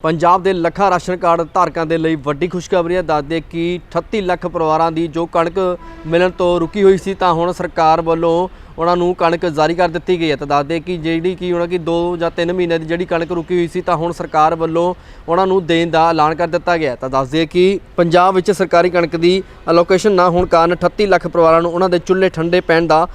ਪੰਜਾਬ ਦੇ ਲੱਖਾਂ ration card ਧਾਰਕਾਂ ਦੇ ਲਈ ਵੱਡੀ ਖੁਸ਼ਖਬਰੀ ਹੈ ਦੱਸਦੇ ਕਿ 38 ਲੱਖ ਪਰਿਵਾਰਾਂ ਦੀ ਜੋ ਕਣਕ ਮਿਲਣ ਤੋਂ ਰੁਕੀ ਹੋਈ ਸੀ ਤਾਂ ਹੁਣ ਸਰਕਾਰ ਵੱਲੋਂ ਉਹਨਾਂ ਨੂੰ ਕਣਕ ਜਾਰੀ ਕਰ ਦਿੱਤੀ ਗਈ ਹੈ ਤਾਂ ਦੱਸਦੇ ਕਿ ਜਿਹੜੀ ਕਿ ਉਹਨਾਂ ਦੀ 2 ਜਾਂ 3 ਮਹੀਨੇ ਦੀ ਜਿਹੜੀ ਕਣਕ ਰੁਕੀ ਹੋਈ ਸੀ ਤਾਂ ਹੁਣ ਸਰਕਾਰ ਵੱਲੋਂ ਉਹਨਾਂ ਨੂੰ ਦੇਣ ਦਾ ਐਲਾਨ ਕਰ ਦਿੱਤਾ ਗਿਆ ਤਾਂ ਦੱਸਦੇ ਕਿ ਪੰਜਾਬ ਵਿੱਚ ਸਰਕਾਰੀ ਕਣਕ ਦੀ ਅਲੋਕੇਸ਼ਨ ਨਾ ਹੋਣ ਕਾਰਨ 38 ਲੱਖ ਪਰਿਵਾਰਾਂ ਨੂੰ ਉਹਨਾਂ ਦੇ ਚੁੱਲ੍ਹੇ ਠੰਡੇ ਪੈਣ ਦਾ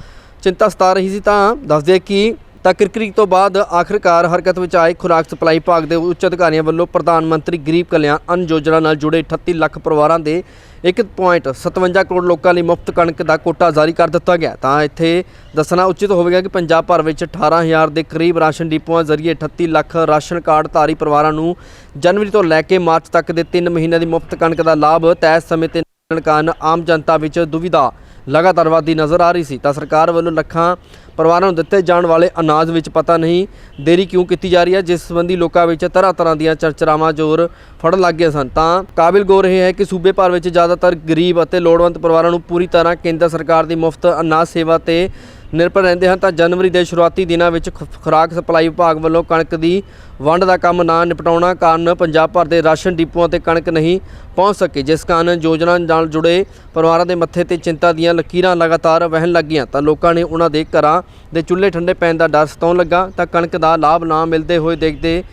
ਚਿੰਤਾ ਸਤਾ ਰਹੀ ਸੀ ਤਾਂ ਦੱਸਦੇ ਕਿ ਤਾਂ ਕਿਰਕਰੀ ਤੋਂ ਬਾਅਦ ਆਖਰਕਾਰ ਹਰਕਤ ਵਿੱਚ ਆਏ ਖੁਰਾਕ ਸਪਲਾਈ ਵਿਭਾਗ ਦੇ ਉੱਚ ਅਧਿਕਾਰੀਆਂ ਵੱਲੋਂ ਪ੍ਰਧਾਨ ਮੰਤਰੀ ਗਰੀਬ ਕਲਿਆਣ ਅੰਨ ਯੋਜਨਾ ਨਾਲ ਜੁੜੇ 38 ਲੱਖ ਪਰਿਵਾਰਾਂ ਦੇ 1.57 ਕਰੋੜ ਲੋਕਾਂ ਲਈ ਮੁਫਤ ਕਣਕ ਦਾ ਕੋਟਾ ਜਾਰੀ ਕਰ ਦਿੱਤਾ ਗਿਆ। ਤਾਂ ਇੱਥੇ ਦੱਸਣਾ ਉਚਿਤ ਹੋਵੇਗਾ ਕਿ ਪੰਜਾਬ ਭਰ ਵਿੱਚ 18000 ਦੇ ਕਰੀਬ ਰਾਸ਼ਨ ਡਿਪੂਆਂ ਜ਼ਰੀਏ 38 ਲੱਖ ਰਾਸ਼ਨ ਕਾਰਡ ਧਾਰੀ ਪਰਿਵਾਰਾਂ ਨੂੰ ਜਨਵਰੀ ਤੋਂ ਲੈ ਕੇ ਮਾਰਚ ਤੱਕ ਦੇ 3 ਮਹੀਨਿਆਂ ਦੀ ਮੁਫਤ ਕਣਕ ਦਾ ਲਾਭ ਤੈਅ ਸਮੇਂ ਤੇ ਕਾਰਨ ਆਮ ਜਨਤਾ ਵਿੱਚ ਦੁਵਿਧਾ ਲਗਾਤਾਰ ਵਧਦੀ ਨਜ਼ਰ ਆ ਰਹੀ ਸੀ। ਤਾਂ ਸਰਕਾਰ ਵੱਲੋਂ ਲੱਖਾਂ ਪਰਿਵਾਰਾਂ ਨੂੰ ਦਿੱਤੇ ਜਾਣ ਵਾਲੇ ਅਨਾਜ ਵਿੱਚ ਪਤਾ ਨਹੀਂ ਦੇਰੀ ਕਿਉਂ ਕੀਤੀ ਜਾ ਰਹੀ ਹੈ, ਜਿਸ ਸੰਬੰਧੀ ਲੋਕਾਂ ਵਿੱਚ ਤਰ੍ਹਾਂ ਤਰ੍ਹਾਂ ਦੀਆਂ ਚਰਚਾਵਾਂ ਜ਼ੋਰ ਫੜਨ ਲੱਗ ਗਈਆਂ ਸਨ। ਤਾਂ ਕਾਬਿਲ ਗੌਰ ਇਹ ਹੈ ਕਿ ਸੂਬੇ ਭਰ ਵਿੱਚ ਜ਼ਿਆਦਾਤਰ ਗਰੀਬ ਅਤੇ ਲੋੜਵੰਦ ਪਰਿਵਾਰਾਂ ਨੂੰ ਪੂਰੀ ਤਰ੍ਹਾਂ ਕੇਂਦਰ ਸਰਕਾਰ ਦੀ ਮੁਫਤ ਅਨਾਜ ਸੇਵਾ ਤੇ ਨਿਰਭਰ ਰਹਿੰਦੇ ਹਨ ਤਾਂ ਜਨਵਰੀ ਦੇ ਸ਼ੁਰੂਆਤੀ ਦਿਨਾਂ ਵਿੱਚ ਖੁ- ਖੁਰਾਕ ਸਪਲਾਈ ਵਿਭਾਗ ਵੱਲੋਂ ਕਣਕ ਦੀ ਵੰਡ ਦਾ ਕੰਮ ਨਾ ਨਿਪਟਾਉਣਾ ਕਾਰਨ ਪੰਜਾਬ ਭਰ ਦੇ ਰਾਸ਼ਨ ਡਿਪੂਆਂ ਤੇ ਕਣਕ ਨਹੀਂ ਪਹੁੰਚ ਸਕੀ, ਜਿਸ ਕਾਰਨ ਯੋਜਨਾ ਨਾਲ ਜੁੜੇ ਪਰਿਵਾਰਾਂ ਦੇ ਮੱਥੇ ਤੇ ਚਿੰਤਾ ਦੀਆਂ ਲਕੀਰਾਂ ਲਗਾਤਾਰ ਵਹਿਣ ਲੱਗੀਆਂ। ਤਾਂ ਲੋਕਾਂ ਨੇ ਉਹਨਾਂ ਦੇ ਘਰਾਂ ਦੇ ਚੁੱਲ੍ਹੇ ਠੰਡੇ ਪੈਣ ਦਾ ਡਰ ਸਤਾਉਣ ਲੱਗਾ। ਤਾਂ ਕਣਕ ਦਾ ਲਾਭ ਨਾ ਮਿਲਦੇ ਹੋਏ ਦੇਖਦੇ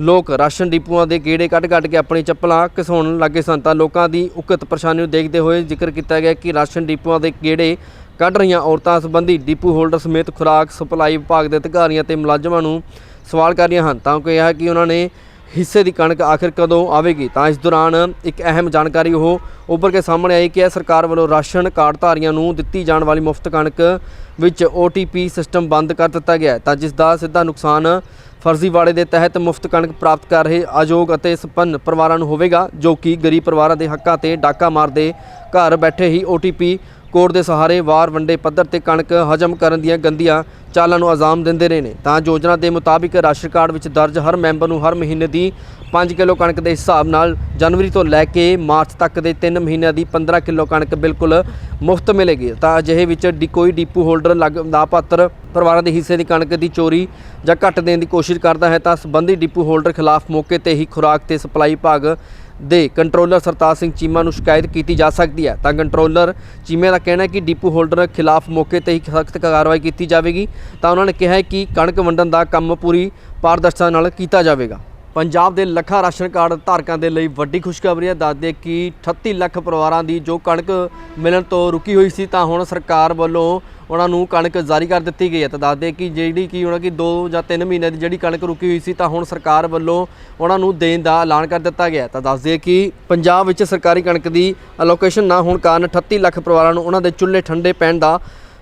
ਲੋਕ ਰਾਸ਼ਨ ਡਿਪੂਆਂ ਦੇ ਗੇੜੇ ਕੱਢ-ਕੱਢ ਕੇ ਆਪਣੀ ਚੱਪਲਾਂ ਘਸਾਉਣ ਲੱਗੇ ਸਨ। ਤਾਂ ਲੋਕਾਂ ਦੀ ਉਕਤ ਪਰੇਸ਼ਾਨੀ ਨੂੰ ਦੇਖਦੇ ਹੋਏ ਜ਼ਿਕਰ ਕੀਤਾ ਗਿਆ ਕਿ ਰਾਸ਼ਨ ਡਿਪੂਆਂ ਦੇ ਗੇੜੇ ਕੱਢ ਰਹੀਆਂ ਔਰਤਾਂ ਸੰਬੰਧੀ ਡਿਪੂ ਹੋਲਡਰ ਸਮੇਤ ਖੁਰਾਕ ਸਪਲਾਈ ਵਿਭਾਗ ਦੇ ਅਧਿਕਾਰੀਆਂ ਤੇ ਮੁਲਾਜ਼ਮਾਂ ਨੂੰ ਸਵਾਲ ਕਰ ਰਹੀਆਂ ਹਨ। ਤਾਂ ਕਿਹਾ ਕਿ ਉਹਨਾਂ ਨੇ ਹਿੱਸੇ ਦੀ ਕਣਕ ਆਖਿਰ ਕਦੋਂ ਆਵੇਗੀ? ਤਾਂ ਇਸ ਦੌਰਾਨ ਇੱਕ ਅਹਿਮ ਜਾਣਕਾਰੀ ਉਹ ਉੱਭਰ ਕੇ ਸਾਹਮਣੇ ਆਈ ਕਿ ਇਹ ਸਰਕਾਰ ਵੱਲੋਂ ਰਾਸ਼ਨ ਕਾਰਡ ਧਾਰੀਆਂ ਨੂੰ ਦਿੱਤੀ ਜਾਣ ਵਾਲੀ ਮੁਫਤ ਕਣਕ ਵਿੱਚ OTP ਸਿਸਟਮ ਬੰਦ ਕਰ ਦਿੱਤਾ ਗਿਆ ਤਾਂ ਜਿਸ ਦਾ ਸਿੱਧਾ ਨੁਕਸਾਨ ਫਰਜ਼ੀਵਾੜੇ ਦੇ ਤਹਿਤ ਮੁਫਤ ਕਣਕ ਪ੍ਰਾਪਤ ਕਰ ਰਹੇ ਅਯੋਗ ਅਤੇ ਸੰਪੰਨ ਪਰਿਵਾਰਾਂ ਨੂੰ ਹੋਵੇਗਾ, ਜੋ ਕਿ ਗਰੀਬ ਪਰਿਵਾਰਾਂ ਦੇ ਹੱਕਾਂ ਤੇ ਡਾਕਾ ਮਾਰਦੇ ਘਰ ਬੈਠੇ ਹੀ OTP ਕੋਰਟ ਦੇ ਸਹਾਰੇ ਵਾਰ ਵੰਡੇ ਪੱਧਰ ਤੇ ਕਣਕ ਹਜਮ ਕਰਨ ਦੀਆਂ ਗੰਦੀਆਂ ਚਾਲਾਂ ਨੂੰ ਆਜ਼ਾਮ ਦਿੰਦੇ ਰਹੇ ਨੇ। ਤਾਂ ਯੋਜਨਾ ਦੇ ਮੁਤਾਬਿਕ ਰਾਸ਼ਨ ਕਾਰਡ ਵਿੱਚ ਦਰਜ ਹਰ ਮੈਂਬਰ ਨੂੰ ਹਰ ਮਹੀਨੇ ਦੀ 5 ਕਿਲੋ ਕਣਕ ਦੇ ਹਿਸਾਬ ਨਾਲ ਜਨਵਰੀ ਤੋਂ ਲੈ ਕੇ ਮਾਰਚ ਤੱਕ ਦੇ 3 ਮਹੀਨਿਆਂ ਦੀ 15 ਕਿਲੋ ਕਣਕ ਬਿਲਕੁਲ ਮੁਫਤ ਮਿਲੇਗੀ। ਤਾਂ ਅਜਿਹੇ ਵਿੱਚ ਡੀ, ਕੋਈ ਡੀਪੂ ਹੋਲਡਰ ਲੱਗ, ਲਾਭਪਾਤਰ ਪਰਿਵਾਰਾਂ ਦੇ ਹਿੱਸੇ ਦੀ ਕਣਕ ਦੀ ਚੋਰੀ ਜਾਂ ਘੱਟ ਦੇਣ ਦੀ ਕੋਸ਼ਿਸ਼ ਕਰਦਾ ਹੈ ਤਾਂ ਸੰਬੰਧੀ ਡੀਪੂ ਹੋਲਡਰ ਖਿਲਾਫ ਮੌਕੇ ਤੇ ਹੀ ਖੁਰਾਕ ਤੇ ਸਪਲਾਈ ਵਿਭਾਗ ਦੇ ਕੰਟਰੋਲਰ ਸਰਤਾਜ ਸਿੰਘ ਚੀਮਾ ਨੂੰ ਸ਼ਿਕਾਇਤ ਕੀਤੀ ਜਾ ਸਕਦੀ ਹੈ। ਤਾਂ ਕੰਟਰੋਲਰ ਚੀਮੇ ਦਾ ਕਹਿਣਾ ਹੈ ਕਿ ਡਿਪੂ ਹੋਲਡਰ ਖਿਲਾਫ ਮੌਕੇ ਤੇ ਹੀ ਸਖਤ ਕਾਰਵਾਈ ਕੀਤੀ ਜਾਵੇਗੀ। ਤਾਂ ਉਹਨਾਂ ਨੇ ਕਿਹਾ ਹੈ ਕਿ ਕਣਕ ਵੰਡਣ ਦਾ ਕੰਮ ਪੂਰੀ ਪਾਰਦਰਸ਼ਤਾ ਨਾਲ ਕੀਤਾ ਜਾਵੇਗਾ। ਪੰਜਾਬ ਦੇ ਲੱਖਾਂ ਰਾਸ਼ਨ ਕਾਰਡ ਧਾਰਕਾਂ ਦੇ ਲਈ ਵੱਡੀ ਖੁਸ਼ਖਬਰੀ ਹੈ। ਦੱਸਦੇ ਕਿ 38 ਲੱਖ ਪਰਿਵਾਰਾਂ ਦੀ ਜੋ ਕਣਕ ਮਿਲਣ ਤੋਂ ਰੁਕੀ ਹੋਈ ਸੀ, ਤਾਂ ਹੁਣ ਸਰਕਾਰ ਵੱਲੋਂ ਉਹਨਾਂ ਨੂੰ ਕਣਕ ਜਾਰੀ ਕਰ ਦਿੱਤੀ ਗਈ ਹੈ। ਤਾਂ ਦੱਸਦੇ ਕਿ ਜਿਹੜੀ ਕਿ ਉਹਨਾਂ ਕੀ 2 ਜਾਂ 3 ਮਹੀਨੇ ਦੀ ਜਿਹੜੀ ਕਣਕ ਰੁਕੀ ਹੋਈ ਸੀ, ਤਾਂ ਹੁਣ ਸਰਕਾਰ ਵੱਲੋਂ ਉਹਨਾਂ ਨੂੰ ਦੇਣ ਦਾ ਐਲਾਨ ਕਰ ਦਿੱਤਾ ਗਿਆ ਤਾਂ ਦੱਸਦੇ ਕਿ ਪੰਜਾਬ ਵਿੱਚ ਸਰਕਾਰੀ ਕਣਕ ਦੀ ਅਲੋਕੇਸ਼ਨ ਨਾ ਹੋਣ ਕਾਰਨ 38 ਲੱਖ ਪਰਿਵਾਰਾਂ ਨੂੰ ਉਹਨਾਂ ਦੇ ਚੁੱਲ੍ਹੇ ਠੰਡੇ ਪੈਣ ਦਾ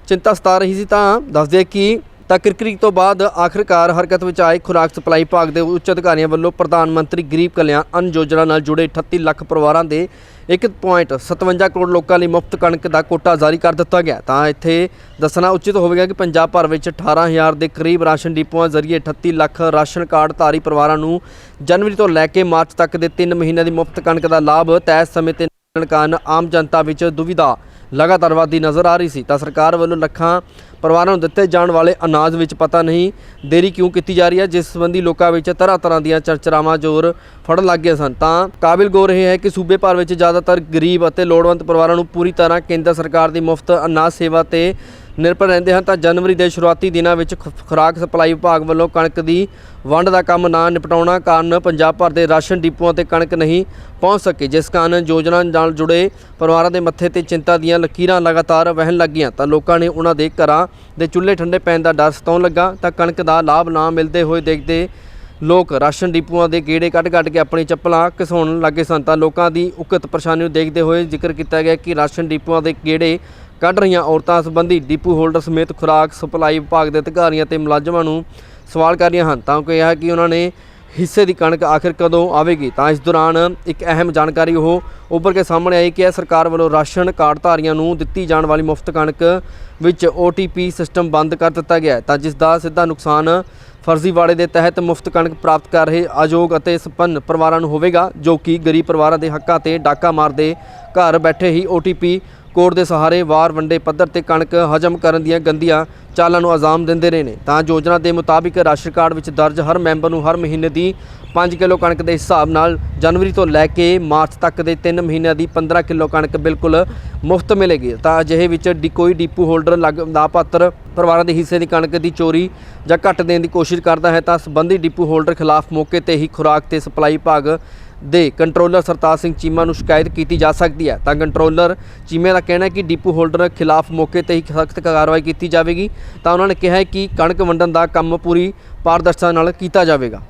ਚਿੰਤਾ ਸਤਾ ਰਹੀ ਸੀ। ਤਾਂ ਦੱਸਦੇ ਕਿ ਤਾਂ ਕਿਰਕਰੀ ਤੋਂ ਬਾਅਦ ਆਖਰਕਾਰ ਹਰਕਤ ਵਿੱਚ ਆਏ ਖੁਰਾਕ ਸਪਲਾਈ ਵਿਭਾਗ ਦੇ ਉੱਚ ਅਧਿਕਾਰੀਆਂ ਵੱਲੋਂ ਪ੍ਰਧਾਨ ਮੰਤਰੀ ਗਰੀਬ ਕਲਿਆਣ ਅੰਨ ਯੋਜਨਾ ਨਾਲ ਜੁੜੇ 38 ਲੱਖ ਪਰਿਵਾਰਾਂ ਦੇ 1.57 ਕਰੋੜ ਲੋਕਾਂ ਲਈ ਮੁਫਤ ਕਣਕ ਦਾ ਕੋਟਾ ਜਾਰੀ ਕਰ ਦਿੱਤਾ ਗਿਆ। ਤਾਂ ਇੱਥੇ ਦੱਸਣਾ ਉਚਿਤ ਹੋਵੇਗਾ ਕਿ ਪੰਜਾਬ ਭਰ ਵਿੱਚ 18000 ਦੇ ਕਰੀਬ ਰਾਸ਼ਨ ਡਿਪੂਆਂ ਜ਼ਰੀਏ 38 ਲੱਖ ਰਾਸ਼ਨ ਕਾਰਡ ਧਾਰੀ ਪਰਿਵਾਰਾਂ ਨੂੰ ਜਨਵਰੀ ਤੋਂ ਲੈ ਕੇ ਮਾਰਚ ਤੱਕ ਦੇ 3 ਮਹੀਨਿਆਂ ਦੀ ਮੁਫਤ ਕਣਕ ਦਾ ਲਾਭ ਤੈਅ ਸਮੇਂ ਤੇ ਮਿਲਣ ਕਾਰਨ ਆਮ ਜਨਤਾ ਵਿੱਚ ਦੁਵਿਧਾ। ਲਗਾਤਾਰ ਵਧਦੀ ਨਜ਼ਰ ਆ ਰਹੀ ਸੀ। ਤਾਂ ਸਰਕਾਰ ਵੱਲੋਂ ਲੱਖਾਂ ਪਰਿਵਾਰਾਂ ਨੂੰ ਦਿੱਤੇ ਜਾਣ ਵਾਲੇ ਅਨਾਜ ਵਿੱਚ ਪਤਾ ਨਹੀਂ ਦੇਰੀ ਕਿਉਂ ਕੀਤੀ ਜਾ ਰਹੀ ਹੈ, ਜਿਸ ਸੰਬੰਧੀ ਲੋਕਾਂ ਵਿੱਚ ਤਰ੍ਹਾਂ ਤਰ੍ਹਾਂ ਦੀਆਂ ਚਰਚਾਵਾਂ ਜ਼ੋਰ ਫੜਨ ਲੱਗ ਗਈਆਂ ਸਨ। ਤਾਂ ਕਾਬਿਲ ਗੌਰ ਇਹ ਹੈ ਕਿ ਸੂਬੇ ਭਰ ਵਿੱਚ ਜ਼ਿਆਦਾਤਰ ਗਰੀਬ ਅਤੇ ਲੋੜਵੰਦ ਪਰਿਵਾਰਾਂ ਨੂੰ ਪੂਰੀ ਤਰ੍ਹਾਂ ਕੇਂਦਰ ਸਰਕਾਰ ਦੀ ਮੁਫਤ ਅਨਾਜ ਸੇਵਾ ਤੇ ਨਿਰਭਰ ਰਹਿੰਦੇ ਹਨ ਤਾਂ ਜਨਵਰੀ ਦੇ ਸ਼ੁਰੂਆਤੀ ਦਿਨਾਂ ਵਿੱਚ ਖੁ- ਖੁਰਾਕ ਸਪਲਾਈ ਵਿਭਾਗ ਵੱਲੋਂ ਕਣਕ ਦੀ ਵੰਡ ਦਾ ਕੰਮ ਨਾ ਨਿਪਟਾਉਣਾ ਕਾਰਨ ਪੰਜਾਬ ਭਰ ਦੇ ਰਾਸ਼ਨ ਡਿਪੂਆਂ ਤੇ ਕਣਕ ਨਹੀਂ ਪਹੁੰਚ ਸਕੀ, ਜਿਸ ਕਾਰਨ ਯੋਜਨਾ ਨਾਲ ਜੁੜੇ ਪਰਿਵਾਰਾਂ ਦੇ ਮੱਥੇ ਤੇ ਚਿੰਤਾ ਦੀਆਂ ਲਕੀਰਾਂ ਲਗਾਤਾਰ ਵਹਿਣ ਲੱਗੀਆਂ। ਤਾਂ ਲੋਕਾਂ ਨੇ ਉਹਨਾਂ ਦੇ ਘਰਾਂ ਦੇ ਚੁੱਲ੍ਹੇ ਠੰਡੇ ਪੈਣ ਦਾ ਡਰ ਸਤਾਉਣ ਲੱਗਾ। ਤਾਂ ਕਣਕ ਦਾ ਲਾਭ ਨਾ ਮਿਲਦੇ ਹੋਏ ਦੇਖਦੇ ਲੋਕ ਰਾਸ਼ਨ ਡਿਪੂਆਂ ਦੇ ਗੇੜੇ ਕੱਢ-ਕੱਢ ਕੇ ਆਪਣੀ ਚੱਪਲਾਂ ਘਸਾਉਣ ਲੱਗੇ ਸਨ। ਤਾਂ ਲੋਕਾਂ ਦੀ ਉਕਤ ਪਰੇਸ਼ਾਨੀ ਨੂੰ ਦੇਖਦੇ ਹੋਏ ਜ਼ਿਕਰ ਕੀਤਾ ਗਿਆ ਕਿ ਰਾਸ਼ਨ ਡਿਪੂਆਂ ਦੇ ਗੇੜੇ ਕੱਢ ਰਹੀਆਂ ਔਰਤਾਂ ਸੰਬੰਧੀ ਡਿਪੂ ਹੋਲਡਰ ਸਮੇਤ ਖੁਰਾਕ ਸਪਲਾਈ ਵਿਭਾਗ ਦੇ ਅਧਿਕਾਰੀਆਂ ਤੇ ਮੁਲਾਜ਼ਮਾਂ ਨੂੰ ਸਵਾਲ ਕਰ ਰਹੀਆਂ ਹਨ। ਤਾਂ ਕਿਹਾ ਕਿ ਉਹਨਾਂ ਨੇ ਹਿੱਸੇ ਦੀ ਕਣਕ ਆਖਿਰ ਕਦੋਂ ਆਵੇਗੀ? ਤਾਂ ਇਸ ਦੌਰਾਨ ਇੱਕ ਅਹਿਮ ਜਾਣਕਾਰੀ ਉਹ ਉੱਭਰ ਕੇ ਸਾਹਮਣੇ ਆਈ ਕਿ ਸਰਕਾਰ ਵੱਲੋਂ ਰਾਸ਼ਨ ਕਾਰਡ ਧਾਰੀਆਂ ਨੂੰ ਦਿੱਤੀ ਜਾਣ ਵਾਲੀ ਮੁਫਤ ਕਣਕ ਵਿੱਚ OTP ਸਿਸਟਮ ਬੰਦ ਕਰ ਦਿੱਤਾ ਗਿਆ ਤਾਂ ਜਿਸ ਦਾ ਸਿੱਧਾ ਨੁਕਸਾਨ ਫਰਜ਼ੀਵਾੜੇ ਦੇ ਤਹਿਤ ਮੁਫਤ ਕਣਕ ਪ੍ਰਾਪਤ ਕਰ ਰਹੇ ਅਯੋਗ ਅਤੇ ਸੰਪੰਨ ਪਰਿਵਾਰਾਂ ਨੂੰ ਹੋਵੇਗਾ, ਜੋ ਕਿ ਗਰੀਬ ਪਰਿਵਾਰਾਂ ਦੇ ਹੱਕਾਂ ਤੇ ਡਾਕਾ ਮਾਰਦੇ ਘਰ ਬੈਠੇ ਹੀ OTP ਕੋਡ ਦੇ ਸਹਾਰੇ ਵਾਰ ਵੰਡੇ ਪੱਧਰ ਤੇ ਕਣਕ ਹਜਮ ਕਰਨ ਦੀਆਂ ਗੰਦੀਆਂ ਚਾਲਾਂ ਨੂੰ ਆਜ਼ਾਮ ਦਿੰਦੇ ਰਹੇ ਨੇ। ਤਾਂ ਯੋਜਨਾ ਦੇ ਮੁਤਾਬਿਕ ਰਾਸ਼ਨ ਕਾਰਡ ਵਿੱਚ ਦਰਜ ਹਰ ਮੈਂਬਰ ਨੂੰ ਹਰ ਮਹੀਨੇ ਦੀ 5 ਕਿਲੋ ਕਣਕ ਦੇ ਹਿਸਾਬ ਨਾਲ ਜਨਵਰੀ ਤੋਂ ਲੈ ਕੇ ਮਾਰਚ ਤੱਕ ਦੇ 3 ਮਹੀਨਿਆਂ ਦੀ 15 ਕਿਲੋ ਕਣਕ ਬਿਲਕੁਲ ਮੁਫਤ ਮਿਲੇਗੀ। ਤਾਂ ਅਜਿਹੇ ਵਿੱਚ ਡੀ ਕੋਈ ਡੀਪੂ ਹੋਲਡਰ ਲੱਗ ਲਾਪਾਤਰ ਪਰਿਵਾਰਾਂ ਦੇ ਹਿੱਸੇ ਦੀ ਕਣਕ ਦੀ ਚੋਰੀ ਜਾਂ ਘੱਟ ਦੇਣ ਦੀ ਕੋਸ਼ਿਸ਼ ਕਰਦਾ ਹੈ ਤਾਂ ਸੰਬੰਧੀ ਡੀਪੂ ਹੋਲਡਰ ਖਿਲਾਫ ਮੌਕੇ ਤੇ ਹੀ ਖੁਰਾਕ ਤੇ ਸਪਲਾਈ ਵਿਭਾਗ ਦੇ ਕੰਟਰੋਲਰ ਸਰਤਾਜ ਸਿੰਘ ਚੀਮਾ ਨੂੰ ਸ਼ਿਕਾਇਤ ਕੀਤੀ ਜਾ ਸਕਦੀ ਹੈ। ਤਾਂ ਕੰਟਰੋਲਰ ਚੀਮੇ ਦਾ ਕਹਿਣਾ ਹੈ ਕਿ ਡੀਪੂ ਹੋਲਡਰ ਖਿਲਾਫ ਮੌਕੇ ਤੇ ਹੀ ਸਖਤ ਕਾਰਵਾਈ ਕੀਤੀ ਜਾਵੇਗੀ। ਤਾਂ ਉਹਨਾਂ ਨੇ ਕਿਹਾ ਹੈ ਕਿ ਕਣਕ ਵੰਡਣ ਦਾ ਕੰਮ ਪੂਰੀ ਪਾਰਦਰਸ਼ਤਾ ਨਾਲ ਕੀਤਾ ਜਾਵੇਗਾ।